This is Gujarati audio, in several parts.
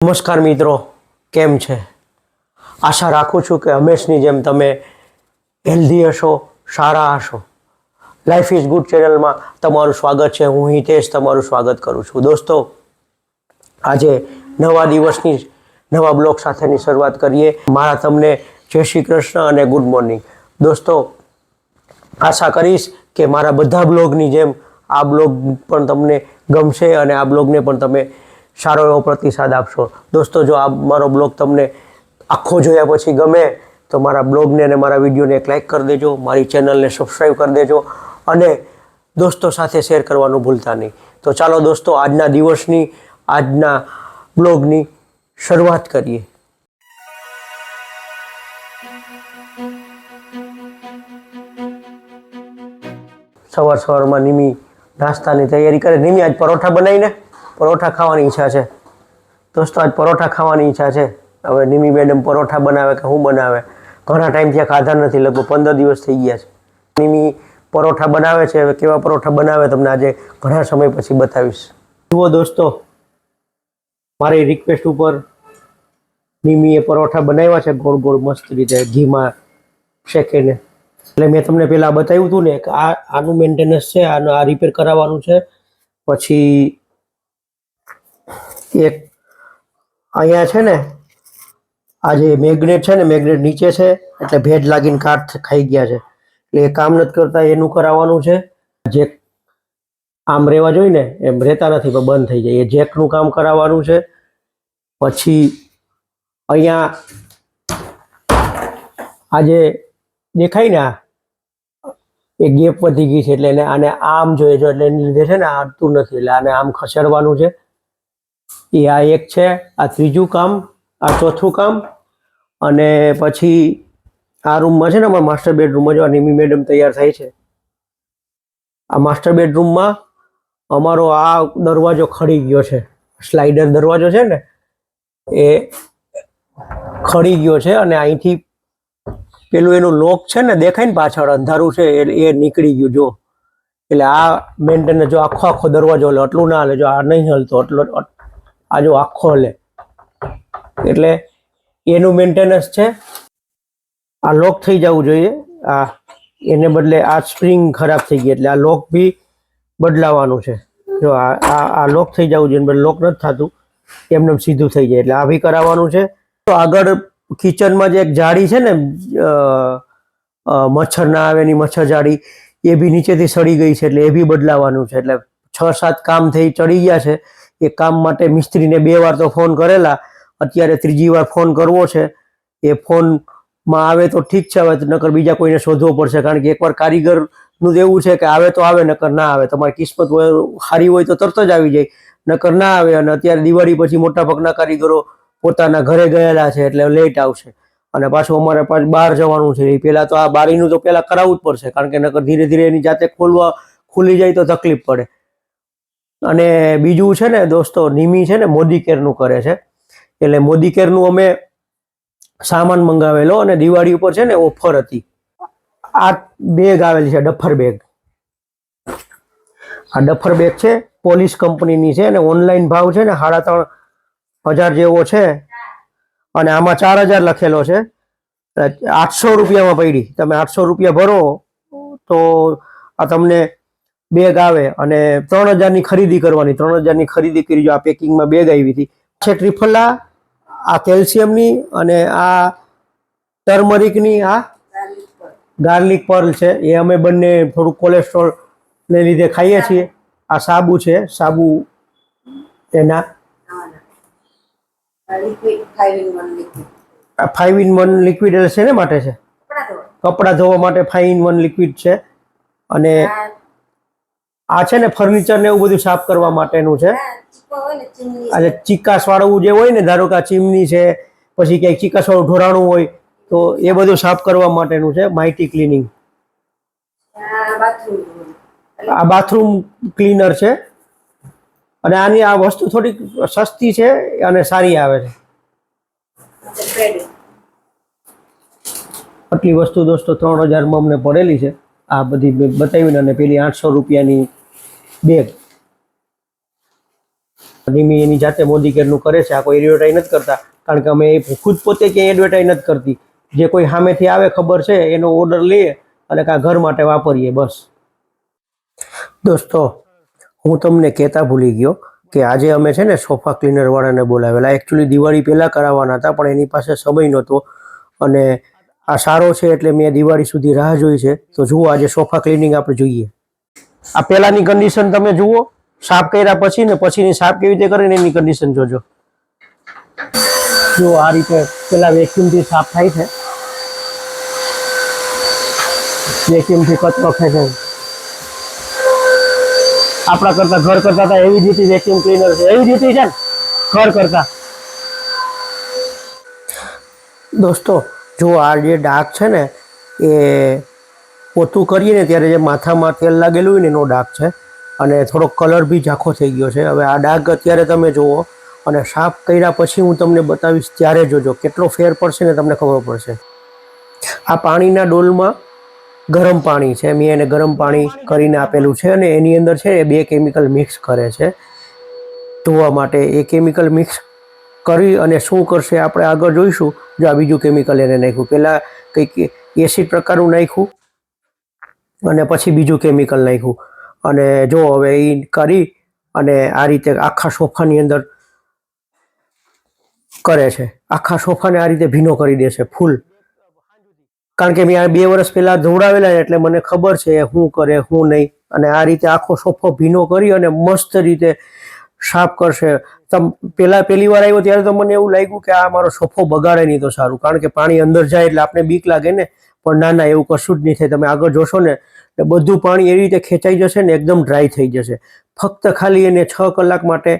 નમસ્કાર મિત્રો, કેમ છે? આશા રાખું છું કે હંમેશની જેમ તમે હેલ્ધી હશો, સારા હશો. લાઈફ ઇઝ ગુડ ચેનલમાં તમારું સ્વાગત છે. હું હિતેશ તમારું સ્વાગત કરું છું. દોસ્તો, આજે નવા દિવસની નવા બ્લોગ સાથેની શરૂઆત કરીએ. મારા તમને જય શ્રી કૃષ્ણ અને ગુડ મોર્નિંગ. દોસ્તો, આશા કરીશ કે મારા બધા બ્લોગની જેમ આ બ્લોગ પણ તમને ગમશે અને આ બ્લોગને પણ તમે સારો એવો પ્રતિસાદ આપશો. દોસ્તો, જો આ મારો બ્લોગ તમને આખો જોયા પછી ગમે, તો મારા બ્લોગને અને મારા વિડીયોને એક લાઇક કરી દેજો, મારી ચેનલને સબસ્ક્રાઈબ કરી દેજો અને દોસ્તો સાથે શેર કરવાનું ભૂલતા નહીં. તો ચાલો દોસ્તો, આજના દિવસની, આજના બ્લોગની શરૂઆત કરીએ. સવાર સવારમાં નિમી નાસ્તાની તૈયારી કરે. નિમી આજ પરોઠા બનાવીને પરોઠા ખાવાની ઈચ્છા છે. દોસ્તો, આજ પરોઠા ખાવાની ઈચ્છા છે. હવે નિમી મેડમ પરોઠા બનાવે કે હું બનાવે? ઘણા ટાઈમથી આ ખાધા નથી, લગભગ પંદર દિવસ થઈ ગયા છે. નિમી પરોઠા બનાવે છે, હવે કેવા પરોઠા બનાવે તમને આજે ઘણા સમય પછી બતાવીશ. જુઓ દોસ્તો, મારી રિક્વેસ્ટ ઉપર નિમીએ પરોઠા બનાવ્યા છે, ગોળ ગોળ મસ્ત રીતે ઘીમાં શેકીને. એટલે મેં તમને પહેલાં બતાવ્યું હતું ને કે આ, આનું મેન્ટેનન્સ છે, આનું આ રિપેર કરાવવાનું છે. પછી એક અહીંયા છે ને, આ જે મેગ્નેટ છે ને, મેગ્નેટ નીચે છે, એટલે ભેજ લાગીને કાટ ખાઈ ગયા છે. એટલે એ કામ નથી કરતા, એનું કરાવવાનું છે. જે આમ રહેવા જોઈએ ને, એમ રહેતા નથી, પણ બંધ થઈ જાય. એ જેકનું કામ કરાવવાનું છે. પછી અહીંયા આજે દેખાય ને એ ગેપ વધી ગઈ છે, એટલે એને આને આમ જોઈએ જો એટલે એની લીધે છે ને આ નથી, એટલે આને આમ ખસેડવાનું છે. એ આ એક છે, આ ત્રીજું કામ, આ ચોથું કામ, અને પછી આ રૂમમાં છે ને અમારા માસ્ટર બેડરૂમમાં જો આ નિમી મેડમ તૈયાર થાય છે. આ માસ્ટર બેડરૂમમાં અમારો આ દરવાજો ખડી ગયો છે, સ્લાઇડર દરવાજો છે ને, એ ખડી ગયો છે અને અહીંથી પેલું એનું લોક છે ને દેખાય ને પાછળ, અંધારું છે, એ નીકળી ગયું, જો. એટલે આ મેન્ટેન જો આખો આખો દરવાજો હલે આટલું ના હલે, જો આ નહીં હલતો એટલો આ જો આખો હલે. એટલે એનું મેન્ટેનન્સ છે. આ લોક થઈ જવું જોઈએ. આ એને બદલે આ સ્પ્રિંગ ખરાબ થઈ ગઈ એટલે આ લોક બી બદલાવાનું છે. જો આ આ લોક થઈ જવું જોઈએ લોક નથી થતું, એમને સીધું થઈ જાય. એટલે આ બી કરાવવાનું છે. તો આગળ કિચનમાં જે એક જાળી છે ને મચ્છર ના આવે એની મચ્છર જાળી, એ બી નીચેથી સડી ગઈ છે એટલે એ બી બદલાવાનું છે. એટલે છ સાત કામ થઈ ચડી ગયા છે. એ કામ માટે મિસ્ત્રીને બે વાર તો ફોન કરેલા, અત્યારે ત્રીજી વાર ફોન કરવો છે. એ ફોનમાં આવે તો ઠીક છે, હવે નકર બીજા કોઈને શોધવો પડશે, કારણ કે એકવાર કારીગરનું એવું છે કે આવે તો આવે, નકર ના આવે. તમારી કિસ્મત સારી હોય તો તરત જ આવી જાય, નકર ના આવે. અને અત્યારે દિવાળી પછી મોટા ભાગના કારીગરો પોતાના ઘરે ગયેલા છે, એટલે લેટ આવશે. અને પાછું અમારે પાછું બહાર જવાનું છે. એ પહેલાં તો આ બારીનું તો પહેલાં કરાવવું જ પડશે, કારણ કે નકર ધીરે ધીરે એની જાતે ખોલવા ખુલી જાય તો તકલીફ પડે. અને બીજું છે ને દોસ્તો, નિમી છે ને મોદી કેરનું કરે છે. એટલે મોદી કેરનું અમે સામાન મંગાવેલો અને દિવાળી ઉપર છે ને ઓફર હતી. આ બેગ આવેલી છે, ડફર બેગ. આ ડફર બેગ છે, પોલીસ કંપનીની છે અને ઓનલાઈન ભાવ છે ને સાડા ત્રણ હજાર જેવો છે. અને આમાં ચાર હજાર લખેલો છે. આઠસો રૂપિયામાં પડી. તમે આઠસો રૂપિયા ભરો તો આ તમને બેગ આવે અને ત્રણ હજારની ખરીદી કરવાની. ત્રણ હજારની ખરીદી કરી જો આ પેકિંગમાં બેગ આવી હતી. છે ટ્રિફલા આ કેલ્શિયમની અને આ ટર્મરિકની આ ગાર્લિક પર્લ છે. એ અમે બંને થોડું કોલેસ્ટ્રોલ ને લીધે ખાઈએ છીએ. આ સાબુ છે. સાબુ એના ફાઈવ ઇન વન લિક્વિડ એટલે શેને માટે છે? કપડાં ધોવા. માટે ફાઈવ ઇન વન લિક્વિડ છે. અને આ છે ને ફર્નિચર ને એવું બધું સાફ કરવા માટેનું છે. આજે ચીકાસ વાળવું જે હોય ને ધારો કે આ ચીમની છે પછી ક્યાંક ચીકાસ વાળું ઢોરાણું હોય તો એ બધું સાફ કરવા માટેનું છે માહિતી ક્લિનિંગ આ બાથરૂમ ક્લીનર છે. અને આની આ વસ્તુ થોડીક સસ્તી છે અને સારી આવે છે. આટલી વસ્તુ દોસ્તો ત્રણ હજારમાં અમને પડેલી છે. આ બધી બતાવીને અને પેલી આઠસો રૂપિયાની બેગ. નિમી એની જાતે મોદી કેરનું કરે છે, આ કોઈ એડવર્ટાઈઝ નથી કરતા. કારણ કે અમે ખુદ પોતે ક્યાંય એડવર્ટાઈઝ નથી કરતી. જે કોઈ સામેથી આવે ખબર છે, એનો ઓર્ડર લઈએ અને કાં ઘર માટે વાપરીએ બસ. દોસ્તો, હું તમને કહેતા ભૂલી ગયો કે આજે અમે છે ને સોફા ક્લીનરવાળાને બોલાવેલા. એકચ્યુઅલી દિવાળી પહેલાં કરાવવાના હતા, પણ એની પાસે સમય નહોતો. અને આ સારો છે એટલે મેં દિવાળી સુધી રાહ જોઈ છે. તો જુઓ આજે સોફા ક્લિનિંગ આપણે જોઈએ. આ પહેલાની કન્ડિશન તમે જુઓ, સાફ કર્યા પછી ને પછીની સાફ કેવી રીતે કરીને એની કન્ડિશન જોજો. જો આ રીતે પેલા વેક્યુમથી સાફ થાય છે. વેક્યુમથી કચરો ખેંચે છે. આપણા કરતા ઘર કરતા હતા એવી જ રીતે વેક્યુમ ક્લીનર છે. એવી જ રીતે છે ને, ઘર કરતા. દોસ્તો, જો આ જે ડાઘ છે ને, એ પોતું કરીએ ને ત્યારે જે માથામાં તેલ લાગેલું હોય ને એનો ડાઘ છે. અને થોડોક કલર બી ઝાંખો થઈ ગયો છે. હવે આ ડાઘ અત્યારે તમે જુઓ અને સાફ કર્યા પછી હું તમને બતાવીશ ત્યારે જોજો. કેટલો ફેર પડશે ને તમને ખબર પડશે. આ પાણીના ડોલમાં ગરમ પાણી છે. મેં એને ગરમ પાણી કરીને આપેલું છે અને એની અંદર છે એ બે કેમિકલ મિક્સ કરે છે. ધોવા માટે એ કેમિકલ મિક્સ કરી અને શું કરશે આપણે આગળ જોઈશું. જો આ બીજું કેમિકલ એને નાખ્યું. પહેલાં કંઈક એસિડ પ્રકારનું નાખ્યું. અને પછી બીજું કેમિકલ નાખ્યું. અને જો હવે એ કરી અને આ રીતે આખા સોફાની અંદર કરે છે. આખા સોફાને આ રીતે ભીનો કરી દેશે ફૂલ. કારણ કે મેં બે વર્ષ પહેલાં ધોવડાવેલા એટલે મને ખબર છે હું કરે, શું નહીં. અને આ રીતે આખો સોફો ભીનો કરી અને મસ્ત રીતે સાફ કરશે. તમ, પહેલા પહેલી વાર આવ્યો ત્યારે તો મને એવું લાગ્યું કે આ મારો સોફો બગાડે નહીં તો સારું. કારણ કે પાણી અંદર જાય એટલે આપણે બીક લાગે ને. પણ ના ના, એવું કશું જ નહીં થાય. તમે આગળ જોશો ને, તો બધું પાણી એવી રીતે ખેંચાઈ જશે ને એકદમ ડ્રાય થઈ જશે. ફક્ત ખાલી એને છ કલાક માટે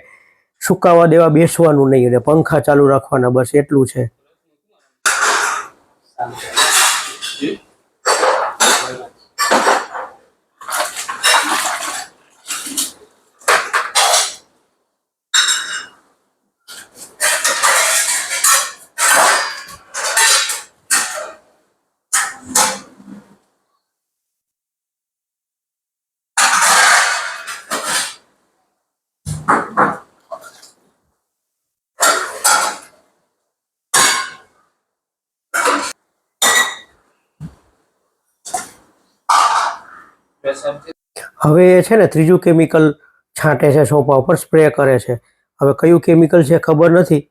સુકાવા દેવા બેસવાનું નહીં અને પંખા ચાલુ રાખવાના, બસ એટલું છે. હવે એ છે ને ત્રીજું કેમિકલ છાંટે છે સોંપા ઉપર સ્પ્રે કરે છે. હવે કયું કેમિકલ છે ખબર નથી.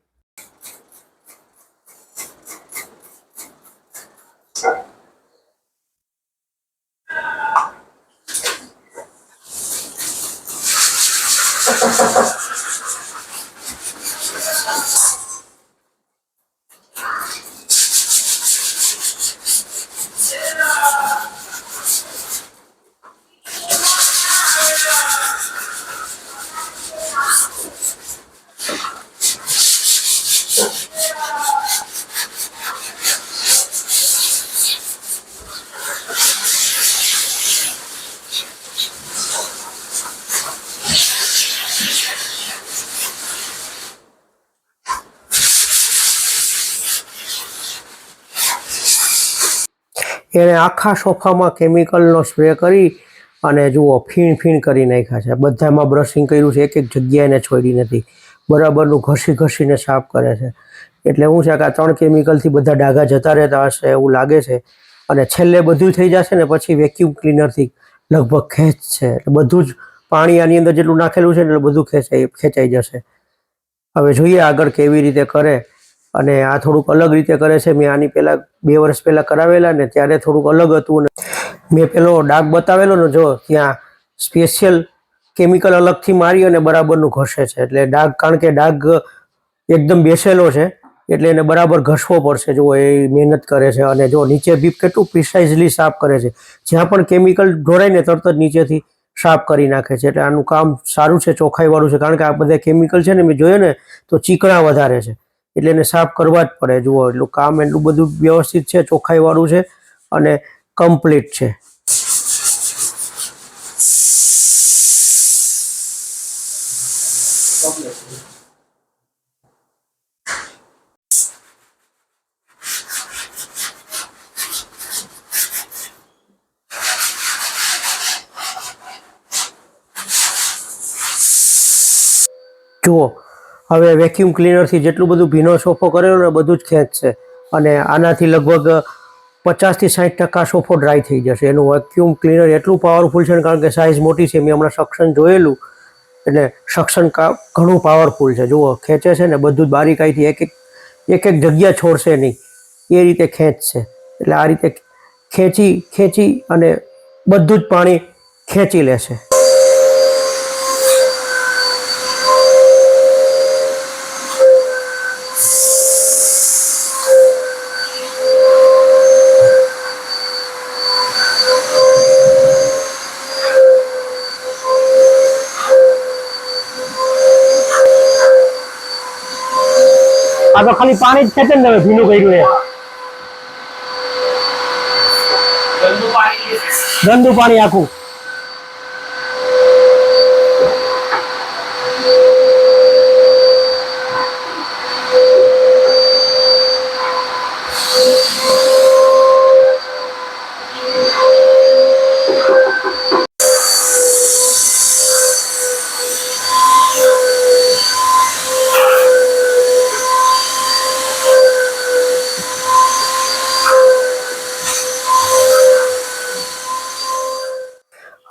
એણે આખા સોફામાં કેમિકલનો સ્પ્રે કરી અને જુઓ, ફીણ ફીણ કરી નાખ્યા છે. બધામાં બ્રશિંગ કર્યું છે એક એક જગ્યાએ છોડી નથી. બરાબરનું ઘસી ઘસીને સાફ કરે છે. એટલે હું છે કે આ ત્રણ કેમિકલથી બધા ડાઘા જતા રહેતા હશે એવું લાગે છે. અને છેલ્લે બધું થઈ જશે ને પછી વેક્યુમ ક્લીનરથી લગભગ ખેંચ છે. એટલે બધું જ પાણી આની અંદર જેટલું નાખેલું છે એટલે બધું ખેંચાઈ ખેંચાઈ જશે. હવે જોઈએ આગળ કેવી રીતે કરે. અને આ થોડુંક અલગ રીતે કરે છે. મેં આની પહેલાં બે વર્ષ પહેલાં કરાવેલા ને ત્યારે થોડુંક અલગ હતું ને મેં પેલો ડાઘ બતાવેલો ને જો ત્યાં સ્પેશિયલ કેમિકલ અલગથી મારી અને બરાબરનું ઘસે છે. એટલે ડાઘ કારણ કે ડાઘ એકદમ બેસેલો છે, એટલે એને બરાબર ઘસવો પડશે. જો એ મહેનત કરે છે અને જો નીચે બીપ કેટલું પ્રિસાઇઝલી સાફ કરે છે. જ્યાં પણ કેમિકલ ઢોળાય તરત જ નીચેથી સાફ કરી નાખે છે. એટલે આનું કામ સારું છે ચોખ્ખાઈવાળું છે. કારણ કે આ બધા કેમિકલ છે ને મેં જોયું ને, તો ચીકણા વધારે છે. એટલે એને સાફ કરવા જ પડે. જુઓ, એટલું કામ એટલું બધું વ્યવસ્થિત છે, ચોખ્ખાઈવાળું છે અને કમ્પ્લીટ છે. જુઓ હવે વેક્યુમ ક્લીનરથી જેટલું બધું ભીનો સોફો કરેલો ને બધું જ ખેંચશે અને આનાથી લગભગ પચાસથી સાઠ ટકા સોફો ડ્રાય થઈ જશે. એનું વેક્યુમ ક્લીનર એટલું પાવરફુલ છે કારણ કે સાઇઝ મોટી છે, મેં હમણાં સક્શન જોયેલું. એટલે સક્શન ઘણું પાવરફુલ છે. જુઓ, ખેંચે છે ને બધું જ બારીકાઈથી એક એક એક એક જગ્યા છોડશે નહીં. એ રીતે ખેંચશે એટલે આ રીતે ખેંચી ખેંચી અને બધું જ પાણી ખેંચી લેશે. આ તો ખાલી પાણી જ છે ને તમે ભીનું કર્યું એ. ગંદુ પાણી આખું.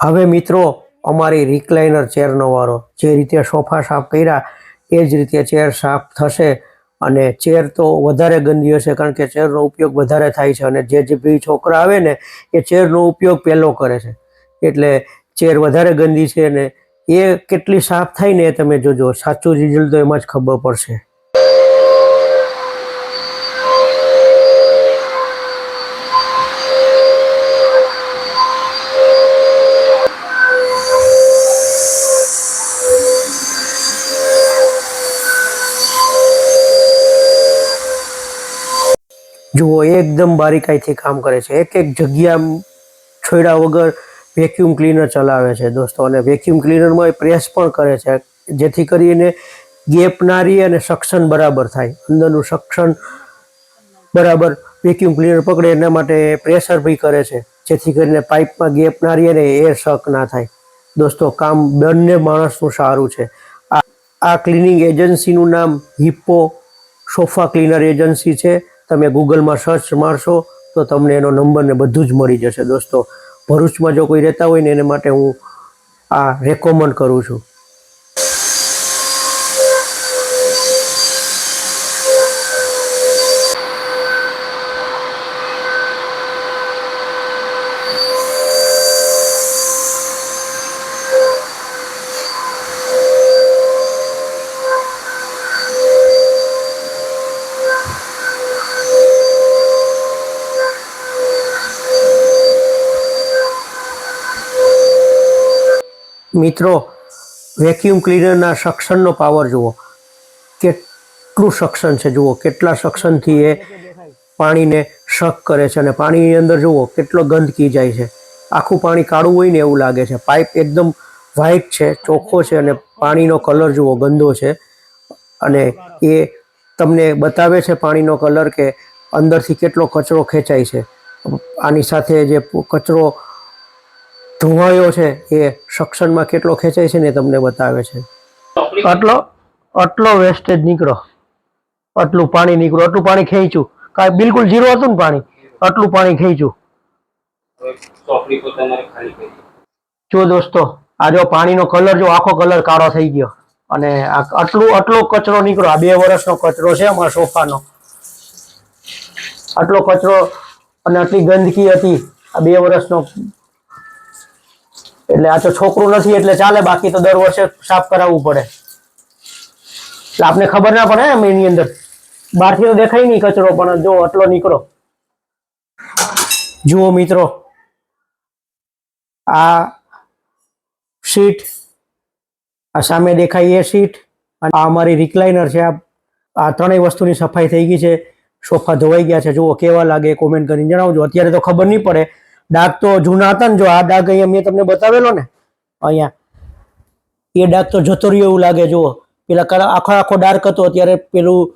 હવે મિત્રો, અમારી રિક્લાઇનર ચેરનો વારો. જે રીતે સોફા સાફ કર્યા, એ જ રીતે ચેર સાફ થશે. અને ચેર તો વધારે ગંદી હશે કારણ કે ચેરનો ઉપયોગ વધારે થાય છે. અને જે જે બી છોકરા આવે ને, એ ચેરનો ઉપયોગ પહેલો કરે છે. એટલે ચેર વધારે ગંદી છે ને એ કેટલી સાફ થાય ને એ તમે જોજો. સાચું રિઝલ્ટ તો એમાં જ ખબર પડશે. જુઓ એકદમ બારીકાઈથી કામ કરે છે. એક એક જગ્યા છોડ્યા વગર વેક્યુમ ક્લીનર ચલાવે છે દોસ્તો. અને વેક્યુમ ક્લીનરમાં એ પ્રેસ પણ કરે છે. જેથી કરીને ગેપ ના અને સક્શન બરાબર થાય. અંદરનું સક્શન બરાબર વેક્યુમ ક્લીનર પકડે, એના માટે પ્રેશર બી કરે છે. જેથી કરીને પાઇપમાં ગેપ ના રહે ને એર શક ના થાય. દોસ્તો, કામ બંને માણસનું સારું છે. આ આ ક્લિનિંગ એજન્સીનું નામ હિપ્પો સોફા ક્લીનર એજન્સી છે. તમે ગૂગલમાં સર્ચ મારશો, તો તમને એનો નંબર ને બધું જ મળી જશે દોસ્તો. ભરૂચમાં જો કોઈ રહેતા હોય ને એને માટે હું આ રેકોમેન્ડ કરું છું. મિત્રો વેક્યુમ ક્લીનરના સક્શનનો પાવર જુઓ. કેટલું સક્શન છે, જુઓ. કેટલા સક્શનથી એ પાણીને શક કરે છે અને પાણીની અંદર જુઓ, કેટલો ગંદકી જાય છે. આખું પાણી કાળું હોય ને એવું લાગે છે. પાઇપ એકદમ વ્હાઇટ છે, ચોખ્ખો છે અને પાણીનો કલર જુઓ, ગંદો છે. અને એ તમને બતાવે છે પાણીનો કલર કે અંદરથી કેટલો કચરો ખેંચાય છે. આની સાથે જે કચરો ધોવાયો છે એ સક્ષણમાં કેટલો ખેંચાય છે ને તમને બતાવે છે. આટલો આટલો વેસ્ટેજ નીકળો. આટલું પાણી નીકળ્યું આટલું પાણી ખેંચ્યું. કાંઈ બિલકુલ ઝીરો હતું ને પાણી? આટલું પાણી ખેંચ્યું. જો દોસ્તો, આ જો પાણીનો કલર જો આખો કલર કાળો થઈ ગયો. અને આ આટલું, આટલો કચરો નીકળ્યો આ બે વર્ષનો કચરો છે અમારા સોફાનો. આટલો કચરો અને આટલી ગંદકી હતી. આ બે વર્ષનો એટલે આ તો છોકરું નથી, એટલે ચાલે, બાકી તો દર વર્ષે સાફ કરાવવું પડે. એટલે આપને ખબર ના પડે એમ એની અંદર. બહારથી તો દેખાય નહીં કચરો, પણ જો આટલો નીકળો. જુઓ મિત્રો, આ સીટ આ સામે દેખાય એ સીટ અને આ અમારી રિક્લાઇનર છે, આ આ ત્રણેય વસ્તુની સફાઈ થઈ ગઈ છે. સોફા ધોવાઈ ગયા છે. જુઓ કેવા લાગે કોમેન્ટ કરીને જણાવજો. અત્યારે તો ખબર નહીં પડે ડાઘ તો જૂના હતા ને જો આ ડાઘ અહીંયા મેં તમને બતાવેલો ને, અહીંયા. એ ડાઘ તો જતો રહ્યો એવું લાગે, જુઓ. પેલા આખો આખો ડાર્ક હતો, અત્યારે પેલું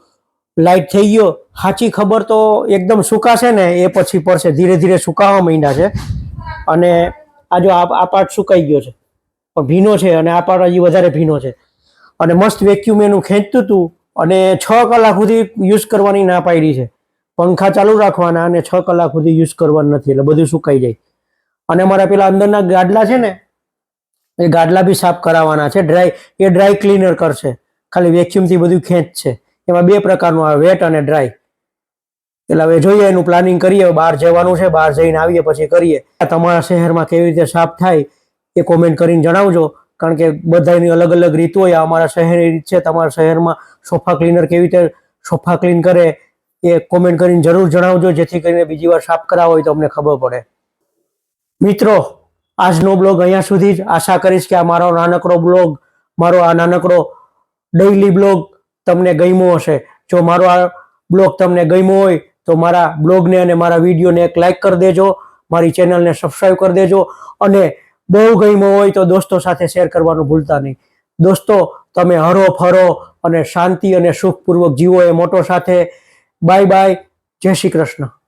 લાઇટ થઈ ગયો. સાચી ખબર તો એકદમ સુકાશે ને, એ પછી પડશે. ધીરે ધીરે સુકાવા માંડ્યા છે. અને આ જો આ પાર્ટ સુકાઈ ગયો છે. પણ ભીનો છે અને આ પાર્ટ હજી વધારે ભીનો છે. અને મસ્ત વેક્યુમ એનું ખેંચતું હતું અને છ કલાક સુધી યુઝ કરવાની ના પાડી છે. પંખા ચાલુ રાખવાના અને છ કલાક સુધી યુઝ કરવાનું નથી, એટલે બધું સુકાઈ જાય. અને મારા પેલા અંદરના ગાડલા છે ને, એ ગાડલા બી સાફ કરાવવાના છે. ડ્રાય એ ડ્રાય ક્લીનર કરશે. ખાલી વેક્યુમથી બધું ખેંચશે. એમાં બે પ્રકારનું આવે વેટ અને ડ્રાય એટલે હવે જોઈએ, એનું પ્લાનિંગ કરીએ. બહાર જવાનું છે, બહાર જઈને આવીએ, પછી કરીએ. તમારા શહેરમાં કેવી રીતે સાફ થાય એ કોમેન્ટ કરીને જણાવજો. કારણ કે બધાની અલગ અલગ રીત હોય. અમારા શહેરની રીત છે. તમારા શહેરમાં સોફા ક્લીનર કેવી રીતે સોફા ક્લીન કરે એ કોમેન્ટ કરીને જરૂર જણાવજો, જેથી કરીને બીજી વાર સાફ કરાવો હોય તો અમને ખબર પડે. મિત્રો, આજનો બ્લોગ અહીંયા સુધી જ. આશા કરીશ કે આ મારો નાનકડો બ્લોગ, મારો આ નાનકડો ડેઈલી બ્લોગ તમને ગમ્યો હશે. જો મારો આ બ્લોગ તમને ગમ્યો હોય, તો મારા બ્લોગને અને મારા વિડીયોને એક લાઈક કરી દેજો. મારી ચેનલને સબસ્ક્રાઈબ કરી દેજો. અને બહુ ગમ્યો હોય તો દોસ્તો સાથે શેર કરવાનું ભૂલતા નહીં. દોસ્તો, તમે હરો ફરો અને શાંતિ અને સુખપૂર્વક જીવો એ મોટો સાથે. Bye bye. જય શ્રી કૃષ્ણ.